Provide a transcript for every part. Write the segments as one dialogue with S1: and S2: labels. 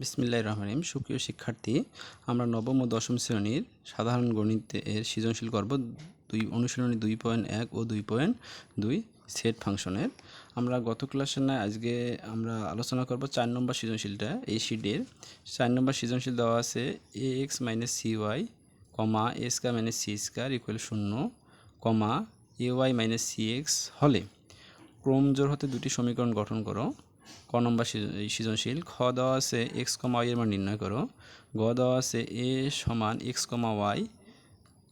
S1: বিসমিল্লাহির রহমানির রহিম। সুপ্রিয় শিক্ষার্থী, আমরা নবম ও দশম শ্রেণির সাধারণ গণিত এর সৃজনশীল করব দুই অনুশীলনী দুই পয়েন্ট এক ও দুই পয়েন্ট দুই সেট ফাংশনের। আমরা গত ক্লাসে নয় আজকে আমরা আলোচনা করব চার নম্বর সৃজনশীলটা, এই শিটের চার নম্বর সৃজনশীল দেওয়া আছে A X minus C Y comma A square minus C square equal শূন্য comma A Y minus C X হলে। ক্রমজোর হতে দুটি সমীকরণ গঠন করো। ক নম্বর সৃজনশীল, খ দেওয়া আছে এক্স কমা ওয়াই এর মান নির্ণয় করো। গ দেওয়া আছে এ সমান X comma Y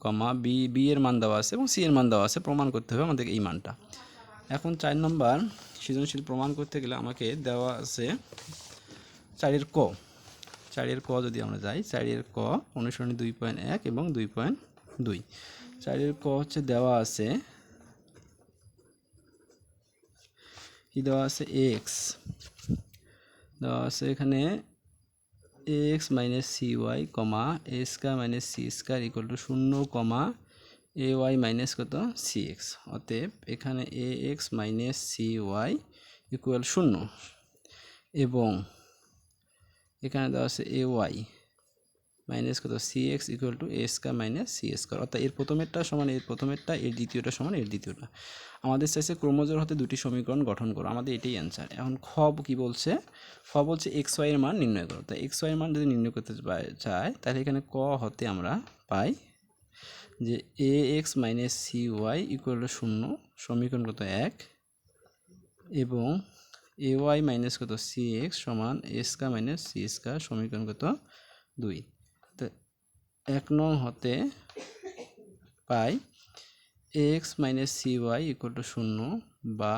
S1: comma B B এর মান দেওয়া আছে এবং সি এর মান দেওয়া আছে। প্রমাণ করতে হবে আমাদের এই মানটা। এখন চার নম্বর সৃজনশীল প্রমাণ করতে গেলে আমাকে দেওয়া আছে চারের ক। চারের ক যদি আমরা যাই, চারের ক অনুসরণী দুই পয়েন্ট এক এবং দুই পয়েন্ট দুই। চারের ক হচ্ছে দেওয়া আছে কি দেওয়া আছে? এক্স দেওয়া আছে এখানে X minus C Y comma A square minus C square equal to শূন্য কমা এ ওয়াই মাইনাস কত? সি এক্স অতএব এখানে A X minus C Y equal শূন্য। এবং এখানে দেওয়া আছে এ ওয়াই মাইনাস কত? C X equal to A square minus C square অর্থাৎ এর প্রথমেরটা সমান, এর প্রথমেরটা, এর দ্বিতীয়টা সমান, এর দ্বিতীয়টা। আমাদের চাইছে ক্রোমোজোর হতে দুটি সমীকরণ গঠন করো। আমাদের এটাই অ্যান্সার এখন খ কি বলছে? খ বলছে এক্স ওয়াই এর মান নির্ণয় করো। তাই এক্স ওয়াই এর মান যদি নির্ণয় করতে চাই তাহলে এখানে ক হতে আমরা পাই যে A X minus C Y equal to শূন্য, সমীকরণ কত? এক। এবং এ ওয়াই মাইনাস কত? সি এক্স সমান A square minus C square সমীকরণ কত? দুই। এক নং হতে পাই X minus C Y equal to শূন্য বা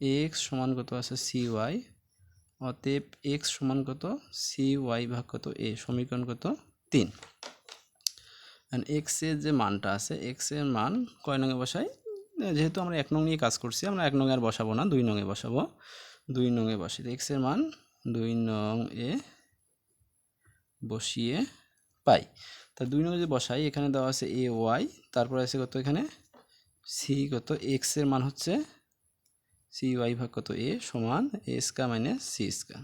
S1: এক্স সমান কত আছে সি ওয়াই অতএব এক্স সমান কত সি ওয়াই ভাগ কত এ সমীকরণ কত তিন। এক্সের যে মানটা আছে এক্সের মান কয় নঙে বসাই? যেহেতু আমরা এক নং নিয়ে কাজ করছি, আমরা এক নঙে আর বসাবো না, দুই নঙে বসাবো। দুই নঙে বসি এক্সের মান দুই নং এ বসিয়ে পাই। তা দুই নং যদি বসাই, এখানে দেওয়া আছে এ ওয়াই তারপরে আছে কত এখানে? সি কত? এক্সের মান হচ্ছে সি ওয়াই ভাগ কত? এ সমান A square minus C square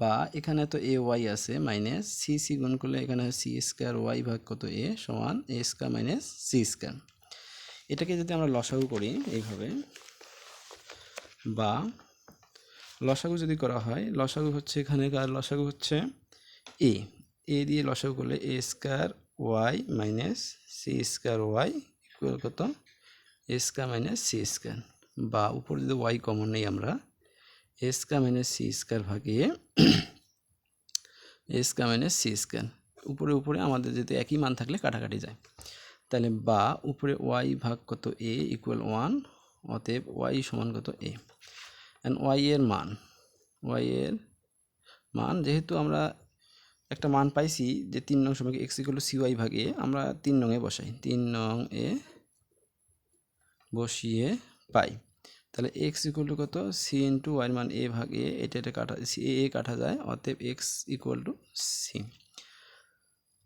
S1: বা এখানে তো এ ওয়াই আছে মাইনাস সি সি গুণ করলে এখানে সি স্কোয়ার ওয়াই ভাগ কত? এ সমান A square minus C square এটাকে যদি আমরা লসাগু করি এইভাবে, বা লসাগু যদি করা হয়, লসাগু হচ্ছে এখানেকার লসাগু হচ্ছে এ এ দিয়ে লসাগু করলে A square Y minus C square Y equal কত? A square minus C square বা উপর যদি ওয়াই কমন নেই আমরা A square minus C square ভাগিয়ে A square minus C square উপরে উপরে আমাদের যদি একই মান থাকলে কাটাকাটি যায়। তাহলে বা উপরে ওয়াই ভাগ কত এ ইকুয়াল ওয়ান অতএব ওয়াই সমান কত এ অ্যান্ড ওয়াই এর মান ওয়াই এর মান যেহেতু আমরা একটা মান পাইছি যে তিন নং সময় এক্স ইকুয়াল সি ওয়াই ভাগে আমরা তিন নংয়ে বসাই। তিন নং এ বসিয়ে পাই। তাহলে এক্স ইকুয়াল টু কত? সি ইন্টু ওয়াইয়ের মান এ ভাগ এ এটা এটা কাটা সি এ এ কাটা যায়। অতএব এক্স ইকুয়াল টু সি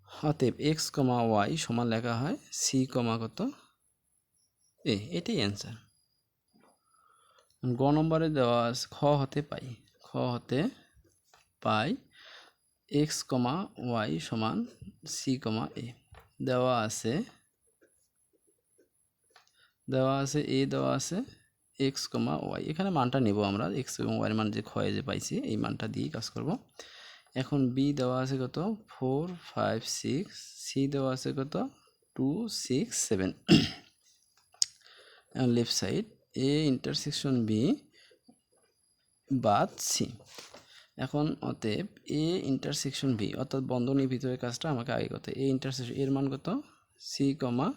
S1: অতএব এক্স কমা ওয়াই সমান লেখা হয় সি কমা কত? এ, এটাই অ্যান্সার গ নম্বরে দেওয়া খ হতে পাই। খ হতে পাই এক্স কমা ওয়াই সমান সি কমা এ দেওয়া আছে দেওয়া আছে এ দেওয়া আছে এক্স কমা ওয়াই এখানে মানটা নেব আমরা এক্স এবং ওয়াইয়ের মান যে ক্ষয়ে যে পাইছি, এই মানটা দিয়েই কাজ করব। এখন বি দেওয়া আছে কত? ফোর ফাইভ সিক্স সি দেওয়া আছে কত? Two six seven left side A intersection B বাদ সি এখন অতএব এ ইন্টারসেকশন বি অর্থাৎ বন্ধনীর ভিতরে কাজটা আমাকে আগে করতে এ ইন্টারসেকশন এর মান কত? সি কমা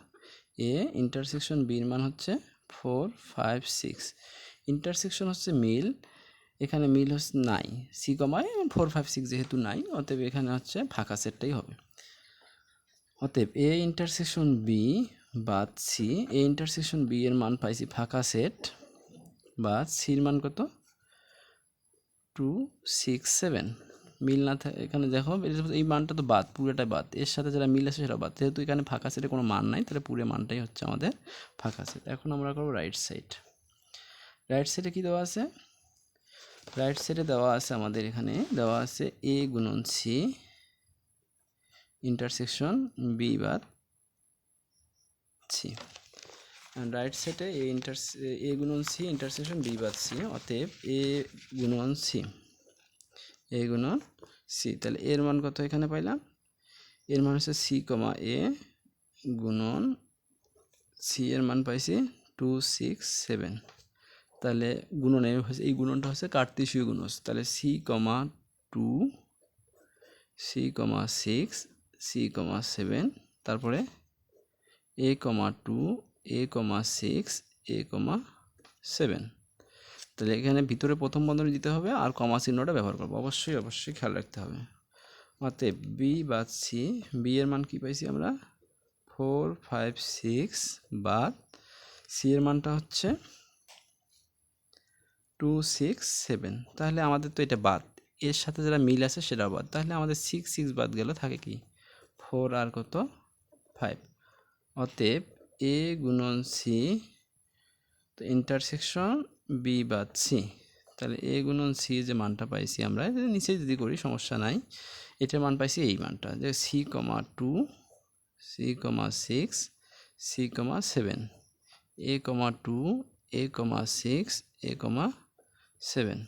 S1: এ ইন্টারসেকশন বির মান হচ্ছে ফোর ফাইভ সিক্স ইন্টারসেকশন হচ্ছে মিল, এখানে মিল হচ্ছে নাই সি কমায় ফোর ফাইভ সিক্স যেহেতু নাই অতএব এখানে হচ্ছে ফাঁকা সেটটাই হবে। অতএব এ ইন্টারসেকশন বি বাদ সি এ ইন্টারসেকশন বি এর মান পাইছি ফাঁকা সেট বা সির মান কত? Two six seven. মিল না থাকে এখানে দেখো, এই মানটা তো বাদ, পুরোটাই বাদ। এর সাথে যারা মিল আছে সেটা বাদ। যেহেতু এখানে ফাঁকা সেটে কোনো মান নাই, তাহলে পুরো মানটাই হচ্ছে আমাদের ফাঁকা সেট এখন আমরা করব রাইট সাইড রাইট সাইডে কী দেওয়া আছে? রাইট সাইডে দেওয়া আছে আমাদের এখানে, দেওয়া আছে এ গুণন সি ইন্টারসেকশন বি বাদ সি রাইট সাইডে এ ইন্টার এ গুণন সি ইন্টারসেকশন বি বাদ সি অতএব এ গুণন সি এ গুণন সি তাহলে এর মান কত এখানে পাইলাম? এর মান হচ্ছে সি কমা এ গুণন সি এর মান পাইছি টু সিক্স সেভেন তাহলে গুণন এই গুণনটা হচ্ছে কার্তেশীয় গুণজ। তাহলে C comma two C comma six C comma seven তারপরে A comma two A comma six A comma seven তাহলে এখানে ভিতরে প্রথম বন্ধনী দিতে হবে আর কমা চিহ্নটা ব্যবহার করব। অবশ্যই অবশ্যই খেয়াল রাখতে হবে। অতএব বি বাদ সি বি এর মান কী পাইছি আমরা? ফোর ফাইভ সিক্স বাদ সি এর মানটা হচ্ছে টু সিক্স সেভেন তাহলে আমাদের তো এটা বাদ। এর সাথে যারা মিল আছে সেটা বাদ। তাহলে আমাদের সিক্স সিক্স বাদ গেলে থাকে কি? ফোর আর কত? ফাইভ অতএব এ গুণন সি তো ইন্টারসেকশন বি বাদ সি তাহলে এ গুণন সি যে মানটা পাইছি আমরা নিচে যদি করি সমস্যা নাই। এটার মান পাইছি এই মানটা, যে C comma two C comma six C comma seven A comma two A comma six A comma seven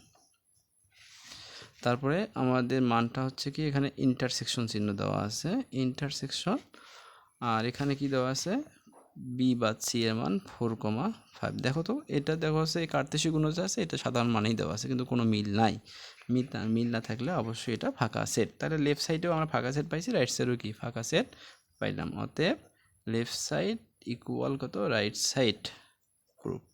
S1: তারপরে আমাদের মানটা হচ্ছে কি, এখানে ইন্টারসেকশন চিহ্ন দেওয়া আছে। ইন্টারসেকশন আর এখানে কি দেওয়া আছে? বি বা সি এর মান ফোর কমা ফাইভ দেখো তো, এটা দেখো হচ্ছে এই কার্তেশি গুণ আছে, এটা সাধারণ মানেই দেওয়া আছে, কিন্তু কোনো মিল নাই। মিল না মিল না থাকলে অবশ্যই এটা ফাঁকা সেট তাহলে লেফট সাইডেও আমরা ফাঁকা সেট পাইছি রাইট সাইডেও কি? ফাঁকা সেট পাইলাম। অতএব লেফট সাইড ইকুয়াল কত? Right side proofed